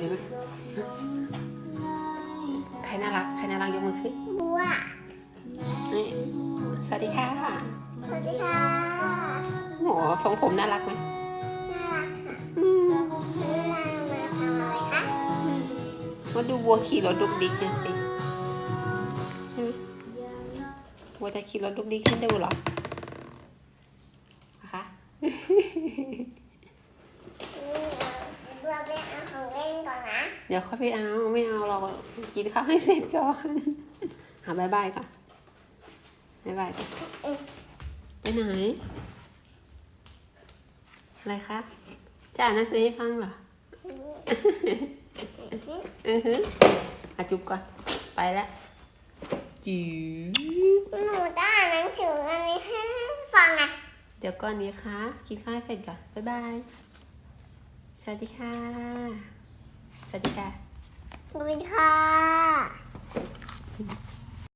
ดีไหมใครน่ารัก ใครน่ารักยกมือขึ้นบัวนี่สวัสดีค่ะ สวัสดีค่ะโอ้โหทรงผมน่ารักไหมน่ารักค่ะอืมนี่นายมาทำอะไรคะมาดูวัวขี่รถดุกดิกเนี่ยสิใช่ไหมวัวจะขี่รถดุกดิกให้ดูเหรอนะคะ บัวไปเอาของเล่นก่อนนะ เดี๋ยวค่อยไปเอาไม่เอาเรากินข้าวให้เสร็จก่อนหาบายบายก่อนบายบายก่อนไปไหน อะไรคะจะอ่านหนังสือให้ฟังเหรออือฮึอาจุบก่อน ไปแล้วจิ๋วหนูจะอ่านหนังสืออันนี้ให้ฟังอะ เดี๋ยวก่อนนี้คะกินข้าวให้เสร็จก่อน บ๊ายบาย สวัสดีค่ะ สวัสดีค่ะสวัสดีค่ะ